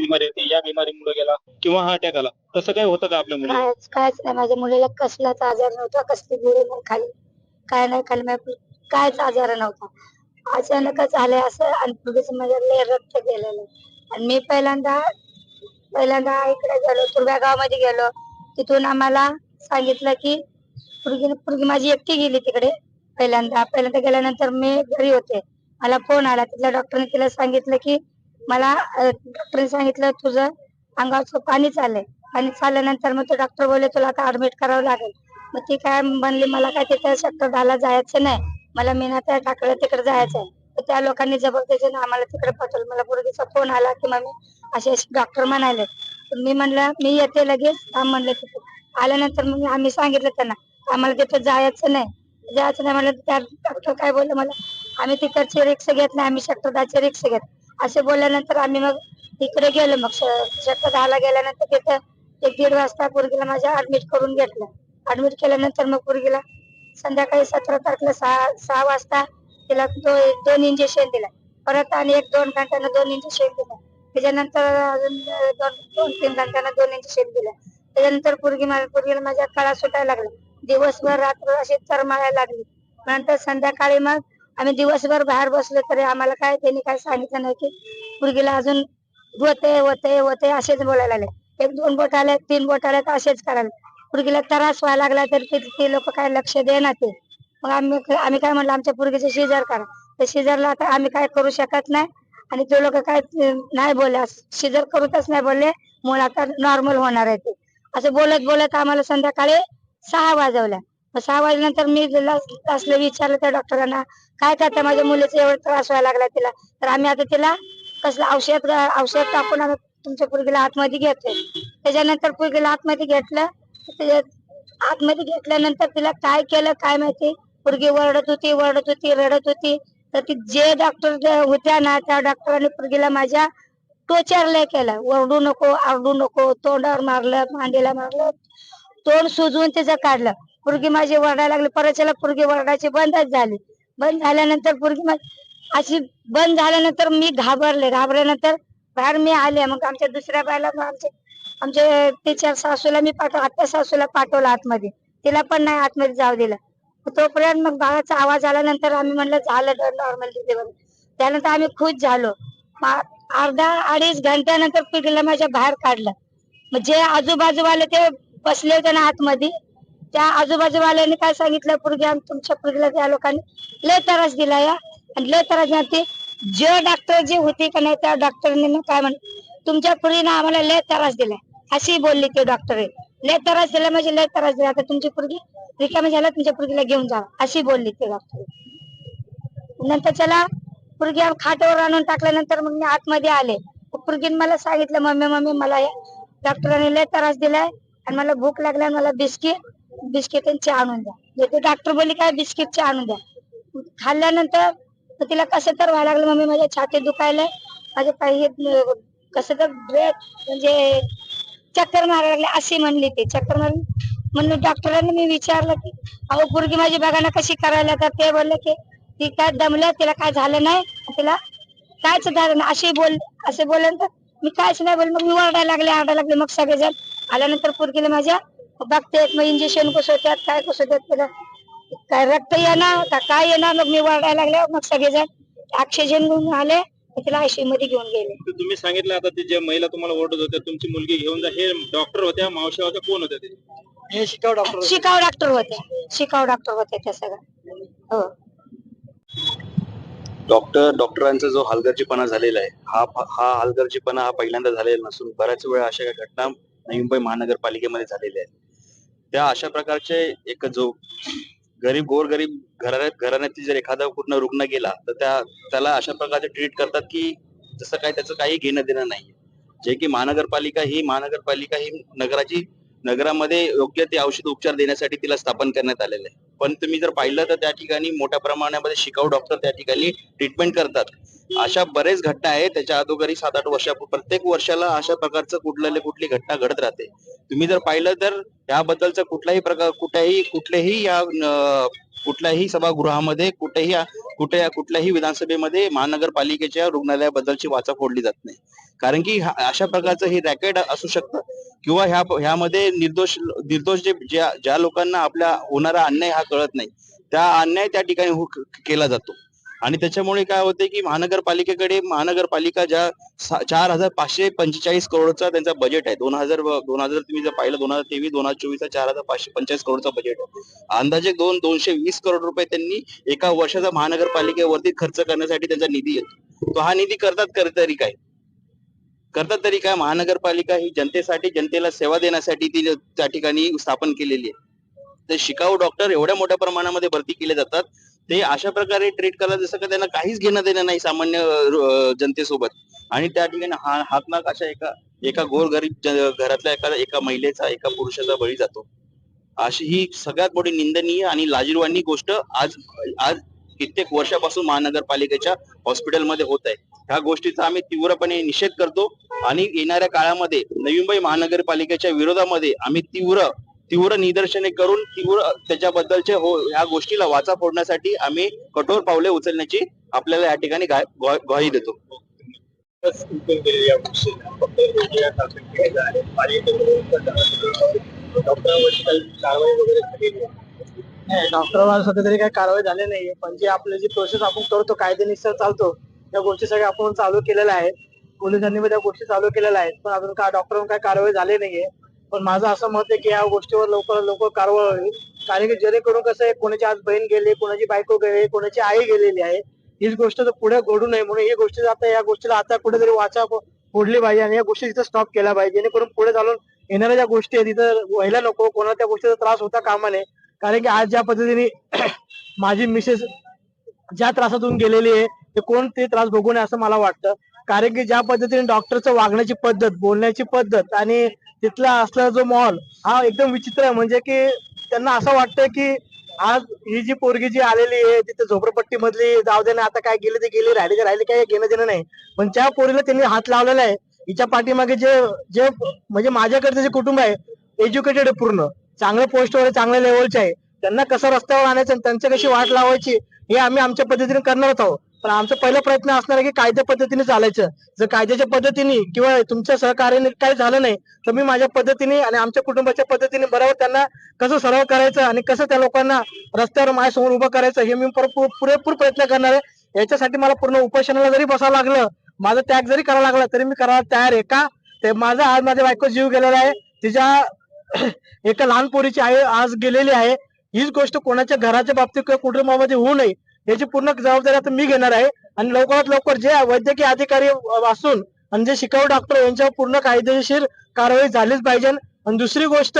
बिमारी होती या बिमारीमुळे गेला किंवा हा अटॅक आला तसं काय होतं का आपल्या मुली कायच कायच नाही. माझ्या मुलीला कसलाच आजार नव्हता कसली गोळी नाही खाली काय नाही खाली माझ्या कायच आजार नव्हता. अचानकच आले असं आणि पुढेच माझ्या रक्त गेलेलं. आणि मी पहिल्यांदा पहिल्यांदा इकडे गेलो तुर्ब्या गावामध्ये गेलो. तिथून आम्हाला सांगितलं की पुरगी पुरगी माझी एकटी गेली तिकडे. पहिल्यांदा पहिल्यांदा गेल्यानंतर मी घरी होते. मला फोन आला. तिथल्या डॉक्टरने तिला सांगितलं की मला डॉक्टरने सांगितलं तुझं अंगावरचं पाणी चाललंय. पाणी चालल्यानंतर मग तो डॉक्टर बोलले तुला आता ऍडमिट करावं लागेल. मग ती काय म्हणली मला काय तिथे शक्करदाला जायचं नाही. मला मीनात टाकलं तिकडे जायचं आहे तर त्या लोकांनी जबरदस्तीने आम्हाला तिकडे पाठवलं. मला पोरगीचा फोन आला की मग असे डॉक्टर म्हणाले. मी म्हणलं मी येते लगेच. थांब म्हणलं तिथे आल्यानंतर मग आम्ही सांगितलं त्यांना आम्हाला तिथं जायचं नाही. जायचं नाही म्हणलं तर त्या डॉक्टर काय बोलले मला आम्ही तिकडचे रिक्षा घेत नाही. आम्ही सेक्टर रिक्षा घेत असे बोलल्यानंतर आम्ही मग तिकडे गेलो. मग शक्त दहाला गेल्यानंतर तिथं एक दीड वाजता पोरगीला माझ्या ऍडमिट करून घेतलं. ऍडमिट केल्यानंतर मग पोरगीला संध्याकाळी सतरा तारखेला सहा सहा वाजता तिला दो, दोन इंजेक्शन दिलं. परत आणि एक दोन घंट्यानं दोन इंजेक्शन दिलं. त्याच्यानंतर अजून दोन दोन तीन घंट्यानं दोन इंजेक्शन दिलं. त्याच्यानंतर पोरगी माझ्या पोरगीला माझ्या कळा सुटायला लागला. दिवसभर रात्र अशी तरमाळायला लागली. नंतर संध्याकाळी मग आम्ही दिवसभर बाहेर बसलो तरी आम्हाला काय त्यांनी काय सांगितलं नाही की मुलगीला अजून होते होते होते असेच बोलायला लागले. एक दोन बोट आले तीन बोट आले तर असेच करायला पुरगीला त्रास व्हायला लागला तर ते लोक काय लक्ष देणार ते. मग आम्ही आम्ही काय म्हणलं आमच्या पुरगीचे शेजार करा. तर शेजारला आता आम्ही काय करू शकत नाही. आणि ते लोक काय नाही बोलले शेजार करूतच नाही बोलले. मुळे आता नॉर्मल होणार आहे ते. असं बोलत बोलत आम्हाला संध्याकाळी सहा वाजवल्या. सहा वाजल्यानंतर मी असलं विचारलं त्या डॉक्टरांना काय करता माझ्या मुलीचा एवढा त्रास व्हायला लागला तिला. तर आम्ही आता तिला कसलं औषध औषध टाकून आम्ही तुमच्या पुरगीला आतमध्ये घेतोय त्याच्यानंतर पुरगीला आतमध्ये घेतलं. त्याच्यात आतमध्ये घेतल्यानंतर तिला काय केलं काय माहिती? पुरगी वरडत होती वरडत होती रडत होती. तर ती जे डॉक्टर होत्या ना त्या डॉक्टरांनी पुरगीला माझ्या टोचर लय केलं. वरडू नको आरडू नको तोंडावर मारलं मांडीला मारलं तोंड सुजवून त्याचं काढलं. पुरगी माझी वरडायला लागली. परत पुरगी वरडायची बंदच झाली. बंद झाल्यानंतर पुरगी माझी अशी बंद झाल्यानंतर मी घाबरले. घाबरल्यानंतर बाहेर मी आले. मग आमच्या दुसऱ्या बायला मग आमचे आमचे तिच्या सासूला मी पाठव आत्या सासूला पाठवलं आतमध्ये. तिला पण नाही आतमध्ये जाऊ दिलं. तोपर्यंत मग बाळाचा आवाज आल्यानंतर आम्ही म्हणलं झालं नॉर्मल डिलिव्हरी त्यानंतर आम्ही खुश झालो. अर्धा अडीच घंट्यानंतर पिगीला माझ्या बाहेर काढलं. मग जे आजूबाजूवाले ते बसले होते ना आतमध्ये त्या आजूबाजूवाल्यांनी काय सांगितलं? पुरगी आम्ही तुमच्या पुरगीला त्या लोकांनी लय त्रास दिला या. आणि लय त्रास दिला. ते जे डॉक्टर जे होते का नाही त्या डॉक्टरने काय म्हण तुमच्या पुरीनं आम्हाला लय त्रास दिलाय अशी बोलली ते डॉक्टर लय त्रास दिला म्हणजे लय त्रास दिला. आता तुमची पुरगी रिकामी झाला तुमच्या पुरगीला घेऊन जा. अशी बोलली ते डॉक्टर नंतर त्याला पुरगी खाटावर आणून टाकल्यानंतर मग मी आतमध्ये आले. पुरगीने मला सांगितलं मम्मी मम्मी मला या डॉक्टरांनी लय त्रास दिलाय आणि मला भूक लागल्या मला बिस्किट बिस्किट चहा आणून द्या. म्हणजे ते डॉक्टर बोलली काय बिस्किट चहा आणून द्या. खाल्ल्यानंतर तिला कसं तर व्हायला लागलं मम्मी माझ्या छाती दुखायला माझे पाय हे कसं तर ब्रेक म्हणजे चक्कर मारायला लागले अशी म्हणली ती. चक्कर मारली म्हणून डॉक्टरांनी मी विचारलं की अहो पोरगी माझी बघा ना कशी करायला तर ते बोलले की ती काय दमलं तिला काय झालं नाही तिला कायच झालं नाही. अशी बोल असे बोलल्यानंतर मी कायच नाही बोल मग मी ओरडायला लागले आरडायला लागले. मग सगळेजण आल्यानंतर पोरगीला माझ्या बघतेत मग इंजेक्शन कसं काय कसं तिला काय रक्त येणार का काय येणार मग मी ओरडायला लागले मग सगळेजण ऑक्सिजन घेऊन आले तिला आयसीयू मध्ये घेऊन गेले. तर तुम्ही सांगितलं आता ते जे महिला तुम्हाला ओरडत होत्या तुमची मुलगी घेऊन जा हे डॉक्टर होत्या मावशी होत्या कोण होत्या ते? हे शिकाव डॉक्टर शिकाऊ डॉक्टर होते शिकाऊ डॉक्टर होते त्या सगळ्या. हो. डॉक्टर डॉक्टरांचा जो हलगर्जीपणा झालेला आहे हा हा हलगर्जीपणा हा पहिल्यांदा झालेला नसून बऱ्याच वेळा अशा घटना नवी मुंबई महानगरपालिकेमध्ये झालेल्या आहेत. त्या अशा प्रकारचे एक जो गरीब गोरगरीब घराण्यात घराण्यातील जर एखादा पूर्ण रुग्ण गेला तर त्या त्याला अशा प्रकारचे ट्रीट करतात की जसं काय त्याचं काही घेणं देणं नाहीये. जे की महानगरपालिका ही महानगरपालिका ही नगराची नगरामध्ये योग्य ते औषध उपचार देण्यासाठी तिला स्थापन करण्यात आलेलं आहे. पण तुम्ही जर पाहिलं तर त्या ठिकाणी मोठ्या प्रमाणामध्ये शिकाऊ डॉक्टर त्या ठिकाणी ट्रीटमेंट करतात. अशा बरेच घटना आहेत. त्याच्या अगोदरही सात आठ वर्षापूर्वी प्रत्येक वर्षाला अशा प्रकारचं कुठल्या कुठली घटना घडत राहते. तुम्ही जर पाहिलं तर याबद्दलचं कुठलाही प्रकार कुठल्याही कुठलेही या कुठल्याही सभागृहामध्ये कुठेही कुठे कुठल्याही विधानसभेमध्ये महानगरपालिकेच्या रुग्णालयाबद्दलची वाचा फोडली जात नाही. कारण की अशा प्रकारचं हे रॅकेट असू शकतं किंवा ह्या ह्यामध्ये निर्दोष निर्दोष जे ज्या ज्या लोकांना आपल्या होणारा अन्याय हा कळत नाही त्या अन्याय त्या ठिकाणी हो- केला जातो. आणि त्याच्यामुळे काय होते की महानगरपालिकेकडे महानगरपालिका ज्या चार हजार पाचशे पंचेचाळीस करोडचा त्यांचा बजेट आहे. दोन हजार दोन हजार तुम्ही जर पाहिलं दोन हजार तेवीस दोन हजार चोवीसचा चार हजार पाचशे पंचेचाळीस करोडचा बजेट आहे. अंदाजे दोन दोनशे वीस करोड रुपये त्यांनी एका वर्षाचा महानगरपालिकेवरती खर्च करण्यासाठी त्यांचा निधी येतो. तो हा निधी करतात तरी काय? करतात तरी काय? महानगरपालिका ही जनतेसाठी जनतेला सेवा देण्यासाठी ती त्या ठिकाणी स्थापन केलेली आहे. तर शिकाऊ डॉक्टर एवढ्या मोठ्या प्रमाणामध्ये भरती केले जातात. ते अशा प्रकारे ट्रीट करतात जसं का त्यांना काहीच घेणं देणं नाही सामान्य जनतेसोबत. आणि त्या ठिकाणी हा हातनाक अशा एका एका गोरगरीब घरातल्या एका एका महिलेचा एका पुरुषाचा बळी जातो. अशी ही सगळ्यात मोठी निंदनीय आणि लाजीरवाणी गोष्ट आज आज कित्येक वर्षापासून महानगरपालिकेच्या हॉस्पिटलमध्ये होत आहे. ह्या गोष्टीचा आम्ही तीव्रपणे निषेध करतो आणि येणाऱ्या काळामध्ये नवी मुंबई महानगरपालिकेच्या विरोधामध्ये आम्ही तीव्र तीव्र निदर्शने करून तीव्र त्याच्याबद्दलचे हो ह्या गोष्टीला वाचा फोडण्यासाठी आम्ही कठोर पावले उचलण्याची आपल्याला या ठिकाणी ग्वाही देतो. बस सध्या तरी काही कारवाई झाली नाहीये. पण जे आपले जी प्रोसेस आपण करतो कायदेनुसार चालतो त्या गोष्टी सगळ्या आपण चालू केलेल्या आहेत. पोलिसांनी त्या गोष्टी चालू केलेल्या आहेत. पण अजून काय डॉक्टरांवर काही कारवाई झाली नाहीये. पण माझं असं मत आहे की या गोष्टीवर लवकर लवकर कारवाई व्हावी. कारण की जेणेकरून कसं आहे कोणाची आज बहीण गेली कोणाची बायको गेली कोणाची आई गेलेली आहे हीच गोष्ट तर पुढे घडू नये. म्हणून ही गोष्टी आता या गोष्टीला आता कुठेतरी वाचा फोडली पाहिजे आणि या गोष्टी तिथं स्टॉप केल्या पाहिजे. जेणेकरून पुढे चालून येणाऱ्या ज्या गोष्टी आहेत तिथं व्हायला नको कोणाला त्या गोष्टीचा त्रास होता कामा नये. कारण की आज ज्या पद्धतीने माझी मिसेस ज्या त्रासातून गेलेली आहे ते कोण ते त्रास बघू नये असं मला वाटतं. कारण की ज्या पद्धतीने डॉक्टरचं वागण्याची पद्धत बोलण्याची पद्धत आणि तिथला असलेला जो मॉल हा एकदम विचित्र आहे. म्हणजे की त्यांना असं वाटतं की आज ही जी पोरगी जी आलेली आहे तिथे झोपडपट्टी मधली जाऊ दे ना आता काय गेली ते गेली राहिली ते राहिली काही घेणं देणं नाही. पण त्या पोरीला त्यांनी हात लावलेला आहे हिच्या पाठीमागे जे जे म्हणजे माझ्याकडचं जे कुटुंब आहे एज्युकेटेड आहे पूर्ण. चांगल्या पोस्टवर आहे चांगल्या लेवलचे आहे. त्यांना कसं रस्त्यावर आणायचं आणि त्यांची कशी वाट लावायची हे आम्ही आमच्या पद्धतीने करणार आहोत. पण आमचा पहिला प्रयत्न असणार आहे की कायद्या पद्धतीने चालायचं. जर कायद्याच्या पद्धतीने किंवा तुमच्या सहकार्याने काही झालं नाही तर मी माझ्या पद्धतीने आणि आमच्या कुटुंबाच्या पद्धतीने बरोबर त्यांना कसं सराव करायचं आणि कसं त्या लोकांना रस्त्यावर माझ्यासमोर उभं करायचं हे मी पुरेपूर प्रयत्न करणार आहे. याच्यासाठी मला पूर्ण उपोषणाला जरी बसावं लागलं माझा त्याग जरी करावा लागला तरी मी करायला तयार आहे. का? ते माझा आज माझ्या बायको जीव गेलेला आहे. तिच्या एका लहान पोरीची आई आज गेलेली आहे. हीच गोष्ट कोणाच्या घराच्या बाबतीत किंवा कुटुंबामध्ये होऊ नये. याची पूर्ण जबाबदारी आता मी घेणार आहे. आणि लवकरात लवकर जे वैद्यकीय अधिकारी असून आणि जे शिकाऊ डॉक्टर यांच्यावर पूर्ण कायदेशीर कारवाई झालीच पाहिजे. आणि दुसरी गोष्ट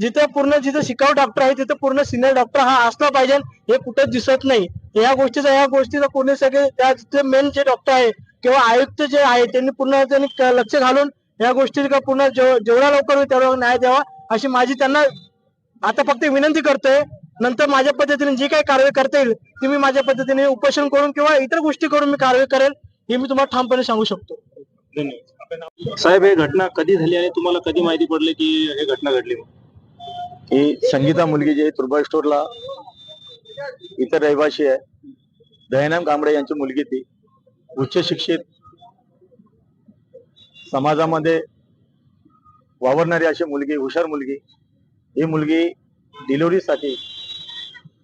जिथे पूर्ण जिथे शिकाऊ डॉक्टर आहे तिथे पूर्ण सिनियर डॉक्टर हा असला पाहिजे. हे कुठेच दिसत नाही. या गोष्टीचा या गोष्टीचा पूर्ण सगळे त्या तिथे मेन जे डॉक्टर आहे किंवा आयुक्त जे आहे त्यांनी पूर्ण त्यांनी लक्ष घालून या गोष्टी पूर्ण जेवढा लवकर होईल तेवढा न्याय द्यावा अशी माझी त्यांना आता फक्त विनंती करतोय. नंतर माझ्या पद्धतीने जी काही कारवाई करता येईल ती मी माझ्या पद्धतीने उपोषण करून किंवा इतर गोष्टी करून मी कारवाई करेल हे मी तुम्हाला ठामपणे सांगू शकतो? साहेब हे घटना कधी झाली आणि तुम्हाला कधी माहिती पडली की हे घटना घडली ही संगीता मुलगी जी तुर्बा स्टोरला इतर रहिवाशी आहे. दयानाम कांबळे यांची मुलगी ती. उच्च शिक्षित समाजामध्ये वावरणारी अशी मुलगी हुशार मुलगी. ही मुलगी डिलिव्हरीसाठी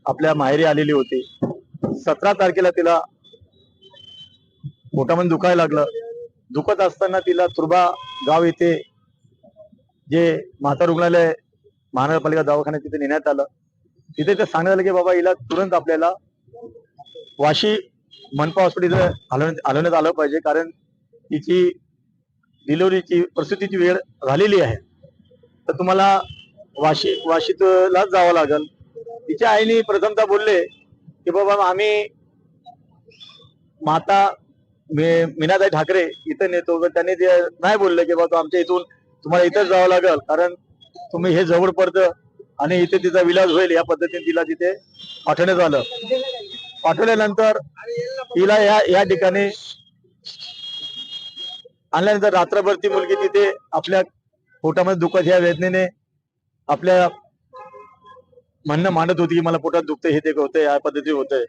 आपल्या माहेरी आलेली होती. सतरा तारखेला तिला पोटामध्ये दुखायला लागलं. दुखत असताना तिला तुर्बा गाव येथे जे माता रुग्णालय महानगरपालिका दवाखान्यात तिथे नेण्यात आलं. तिथे ते सांगण्यात आलं की बाबा हिला तुरंत आपल्याला वाशी मनपा हॉस्पिटल हलवण्यात हलवण्यात आलं पाहिजे. कारण तिची डिलिव्हरीची प्रसूतीची वेळ झालेली आहे. तर तुम्हाला वाशी वाशीतलाच जावं लागल. तिच्या आईने प्रथमतः बोलले की बाबा आम्ही माता मीनाताई ठाकरे इथं नेतो. त्यांनी ते नाही बोलले की बाबा आमच्या इथून तुम्हाला इथंच जावं लागल. कारण तुम्ही हे जवळ पडतं आणि इथे तिचा विलाज होईल. या पद्धतीने तिला तिथे पाठवण्यात आलं. पाठवल्यानंतर तिला या या ठिकाणी आणल्यानंतर रात्रभर ती मुलगी तिथे आपल्या पोटामध्ये दुखत ह्या वेदनेने आपल्या म्हणणं मांडत होती की मला पोटात दुखते हे ते होतंय या पद्धती होतंय.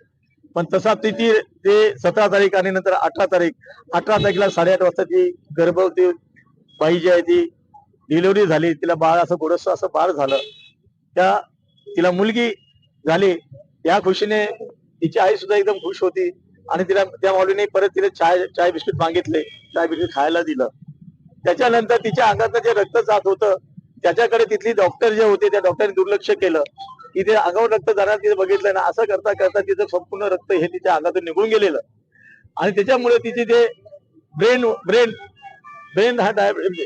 पण तसा ती ती ते सतरा तारीख आणि नंतर अठरा तारीख अठरा तारखेला साडेआठ वाजता ती गर्भवती बाई जी आहे ती डिलिव्हरी झाली. तिला बाळ असं गोडस असं बाळ झालं. त्या तिला मुलगी झाली. या खुशीने तिची आई सुद्धा एकदम खुश होती आणि तिला त्या माऊलीने परत तिने चाय चाय बिस्किट मागितले. चाय बिस्किट खायला दिलं. त्याच्यानंतर तिच्या अंगातलं जे रक्त जात होतं त्याच्याकडे तिथली डॉक्टर जे होते त्या डॉक्टरने दुर्लक्ष केलं. तिथे अंगावर रक्त जाणार तिथे बघितलं ना असं करता करता तिचं संपूर्ण रक्त हे तिच्या अंगातून निघून गेलेलं. आणि त्याच्यामुळे तिचे जे ब्रेन ब्रेन ब्रेन हा डाय म्हणजे,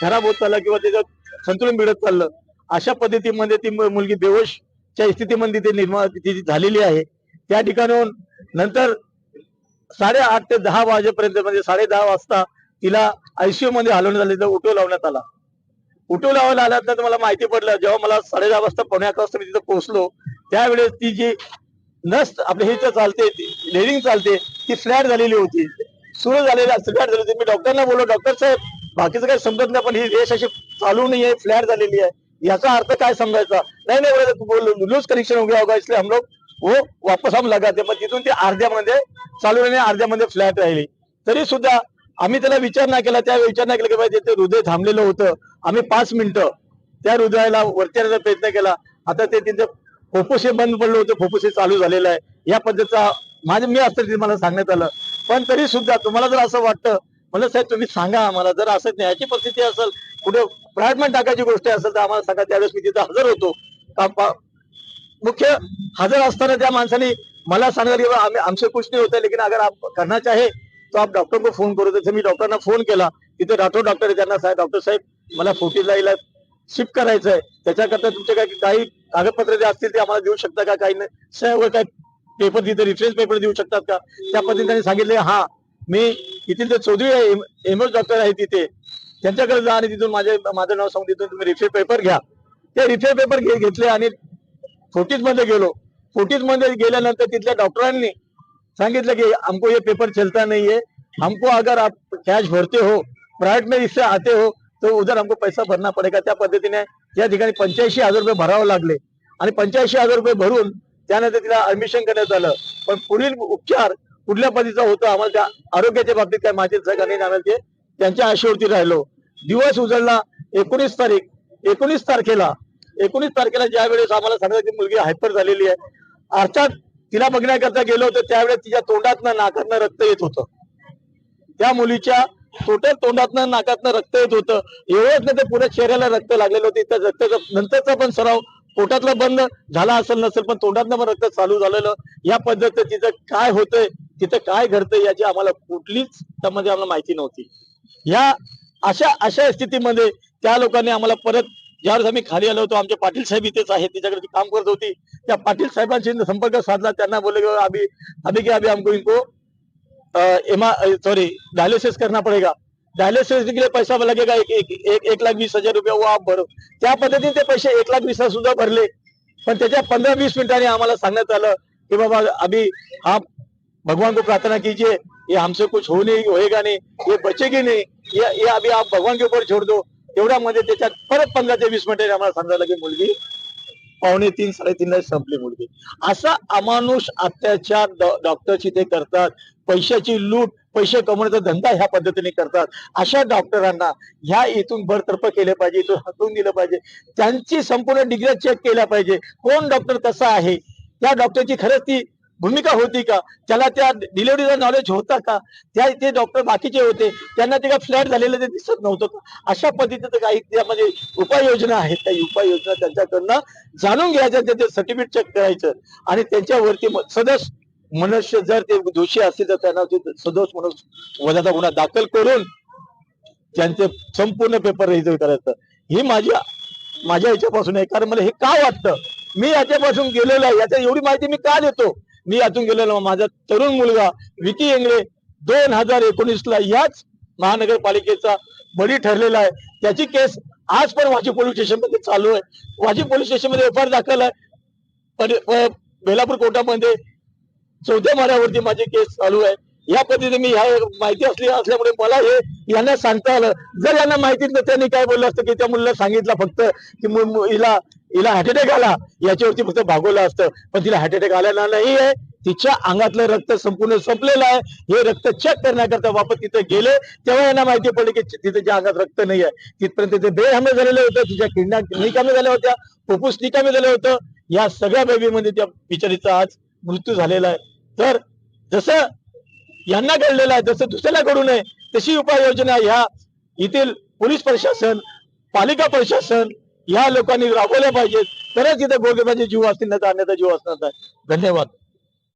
खराब होत चालला किंवा त्याचं संतुलन बिघडत चाललं अशा पद्धतीमध्ये ती मुलगी बेहोशच्या स्थितीमध्ये ते निर्माण तिची झालेली आहे. त्या ठिकाणाहून नंतर साडेआठ ते दहा वाजेपर्यंत म्हणजे साडे दहा वाजता तिला आयसीयू मध्ये हलवण्यात आले तर उठो लावण्यात आला. उठो लावायला आल्यानंतर मला माहिती पडलं. जेव्हा मला साडे दहा वाजता पावणे अकरा वाजता मी तिथं पोहोचलो त्यावेळेस ती जी नस आपली हे चालते लेरिंग चालते ती फ्लॅट झालेली होती. सुरू झालेली फ्लॅट झाली होती. मी डॉक्टरना बोललो डॉक्टर साहेब बाकीचं काही समजत नाही पण ही रेस अशी चालू नाही आहे फ्लॅट झालेली आहे. याचा अर्थ काय समजायचा? नाही नाही बोले लूज कनेक्शन हो गया होगा इसलिए हम लोग वो वापस हम लगाते. पण तिथून ती अर्ध्यामध्ये चालू राहिली अर्ध्यामध्ये फ्लॅट राहिली. तरी सुद्धा आम्ही त्याला विचार नाही केला. त्या विचार नाही केला की पाहिजे ते हृदय थांबलेलं होतं. आम्ही पाच मिनिटं त्या हृदयाला वरती आणण्याचा प्रयत्न केला. आता ते तिथे फुफ्फुसे बंद पडलं होतं फुफ्फुसे चालू झालेलं आहे. या पद्धतीचा माझे मी असतं तिथे मला सांगण्यात आलं. पण तरी सुद्धा तुम्हाला जर असं वाटतं म्हणलं साहेब तुम्ही सांगा आम्हाला जर असं न्यायाची परिस्थिती असेल कुठे प्रायटमेंट टाकायची गोष्ट असेल तर आम्हाला सांगा. त्यावेळेस मी तिथं हजर होतो. मुख्य हजर असताना त्या माणसाने मला सांगितलं की आम्ही हमसे कुछ नाही होतं लेकिन अगर आप करना चाहे तो आप डॉक्टर को फोन करू. तसं मी डॉक्टरना फोन केला तिथे राठोड डॉक्टर आहे त्यांना साहेब डॉक्टर साहेब मला फोर्टीला शिफ्ट करायचं आहे त्याच्याकरता तुमचे काही काही कागदपत्र जे असतील ते आम्हाला देऊ शकता का? काही नाही. साहेब वर काय पेपर तिथे रिफरन्स पेपर देऊ शकतात का? त्या पद्धतीने त्यांनी सांगितले हा मी इथील जे चौधरी आहे एमएस डॉक्टर आहे तिथे. त्यांच्याकडे जा आणि तिथून माझे माझं नाव सांगून तिथून तुम्ही रिफिल पेपर घ्या. ते रिफिल पेपर घेतले आणि फोर्टीजमध्ये गेलो. फोर्टीजमध्ये गेल्यानंतर तिथल्या डॉक्टरांनी सांगितलं की हमको ये पेपर चलता नहीं है हमको अगर आप कैश भरते हो प्राइवेट में इससे आते हो तो उधर हमको पैसा भरना पडेगा. त्या पद्धतीने या ठिकाणी पंच्याऐंशी हजार रुपये भरावे लागले. आणि पंच्याऐंशी हजार रुपये भरून त्यानंतर तिला ऍडमिशन करण्यात आलं. पण पुढील उपचार कुठल्या पद्धतीचा होता आम्हाला त्या आरोग्याच्या बाबतीत काय माझे सहकार्य आम्हाला ते त्यांच्या आशेवरती राहिलो. दिवस उजळला. एकोणीस तारीख एकोणीस तारखेला एकोणीस तारखेला ज्या वेळेस आम्हाला सांगितलं की मुलगी हायपर झालेली आहे. अर्थात तिला बघण्याकरता गेलो होतो त्यावेळेस तिच्या तोंडातनं नाकातनं रक्त येत होतं. त्या मुलीच्या टोटल तोंडातनं नाकातनं रक्त येत होतं. एवढंच नाही ते पुऱ्या चेहऱ्याला रक्त लागलेलं होतं. त्या रक्ताचा नंतरचा पण सराव पोटातला बंद झाला असेल नसेल पण तोंडातनं पण रक्त चालू झालेलं. या पद्धतीचं तिथं काय होतंय तिथं काय घडतंय याची आम्हाला कुठलीच त्यामध्ये आम्हाला माहिती नव्हती. या अशा अशा स्थितीमध्ये त्या लोकांनी आम्हाला परत ज्यावेळेस आम्ही खाली आलो होतो आमचे पाटील साहेब इथेच आहेत तिच्याकडे काम करत होती. त्या पाटील साहेबांशी संपर्क साधला त्यांना बोलले की आम्ही आम्ही की अभी आमको इनको एमा सॉरी डायलिसिस करना पड़ेगा. डायलिसिस के लिए पैसा लगेगा एक, एक, एक, एक लाख वीस हजार रुपये वो आप भरो. त्या पद्धतीने ते पैसे एक लाख वीस हजार सुद्धा भरले. पण त्याच्या पंधरा वीस मिनिटांनी आम्हाला सांगण्यात आलं की बाबा अभी आप भगवान को प्रार्थना कीजिए. ये हमसे कुछ हो नहीं होएगा नहीं ये बचेगी नहीं. ये ये अभी आप भगवान के ऊपर छोड़ दो. तेवढ्यामध्ये त्याच्यात परत पंधरा ते वीस मिनिटांनी आम्हाला सांगायला की मुलगी पावणे तीन साडेतीनला संपली मुलगी. असा अमानुष अत्याचार डॉक्टर डॉक्टरची ते करतात. पैशाची लूट पैसे कमवण्याचा धंदा ह्या पद्धतीने करतात. अशा डॉक्टरांना ह्या इथून भरतर्फ केले पाहिजे इथून हटवून दिलं पाहिजे. त्यांची संपूर्ण डिग्री चेक केल्या पाहिजे. कोण डॉक्टर कसा आहे? त्या डॉक्टरची खरंच ती भूमिका होती का? त्याला त्या डिलिव्हरीचा नॉलेज होता का? त्या ते डॉक्टर बाकीचे होते. त्यांना ते काय फ्लॅट झालेलं ते दिसत नव्हतं का? अशा पद्धतीचं काही त्यामध्ये उपाययोजना आहेत. त्या उपाययोजना त्यांच्याकडनं जाणून घ्यायच्या ते सर्टिफिकेट चेक करायचं. आणि त्यांच्यावरती सदस्य मनुष्य जर ते दोषी असतील तर त्यांना सदोष म्हणून वजाचा गुन्हा दाखल करून त्यांचे संपूर्ण पेपर रहित करायचं ही माझी माझ्या याच्यापासून आहे. कारण मला हे का वाटतं? मी याच्यापासून गेलेलो आहे. याच्या एवढी माहिती मी का देतो? मी यातून गेलेलो माझा तरुण मुलगा विकी येंगळे दोन हजार एकोणीसला याच महानगरपालिकेचा बळी ठरलेला आहे. त्याची केस आज पण वाशी पोलीस स्टेशनमध्ये चालू आहे. वाशी पोलीस स्टेशनमध्ये एफ आर दाखल आहे. पण- बेलापूर कोर्टामध्ये चौथ्या माऱ्यावरती माझी केस चालू आहे. या पद्धतीने मी ह्या माहिती असली असल्यामुळे मला हे यांना सांगता आलं. जर यांना माहिती नसतं त्यांनी काय बोललं असतं की त्या मुलीला सांगितलं फक्त की मु- मु- हिला हिला हार्ट अटॅक आला. याच्यावरती फक्त भागवलं असतं. पण तिला हार्ट अटॅक आलेला नाही आहे. तिच्या अंगातलं रक्त संपूर्ण संपलेलं आहे. हे रक्त चेक करण्याकरता वापस तिथे गेले. तेव्हा यांना माहिती पडली की तिथे तिच्या अंगात रक्त नाही आहे. तिथपर्यंत तिथे बेहमे झालेलं होतं. तिच्या किडण्या निकामी झाल्या होत्या. फुफ्फुस निकामी झालं होतं. या सगळ्या बेबीमध्ये त्या बिचारीचा आज मृत्यू झालेला आहे. तर जसं यांना घडलेलं आहे जसं दुसऱ्याला घडू नये तशी उपाययोजना ह्या येथील पोलीस प्रशासन पालिका प्रशासन ह्या लोकांनी राबवल्या पाहिजेत. तरच इथे गोरगरिबाचे जीव असतील नाही तर अन्यथा जीव असणार धन्यवाद.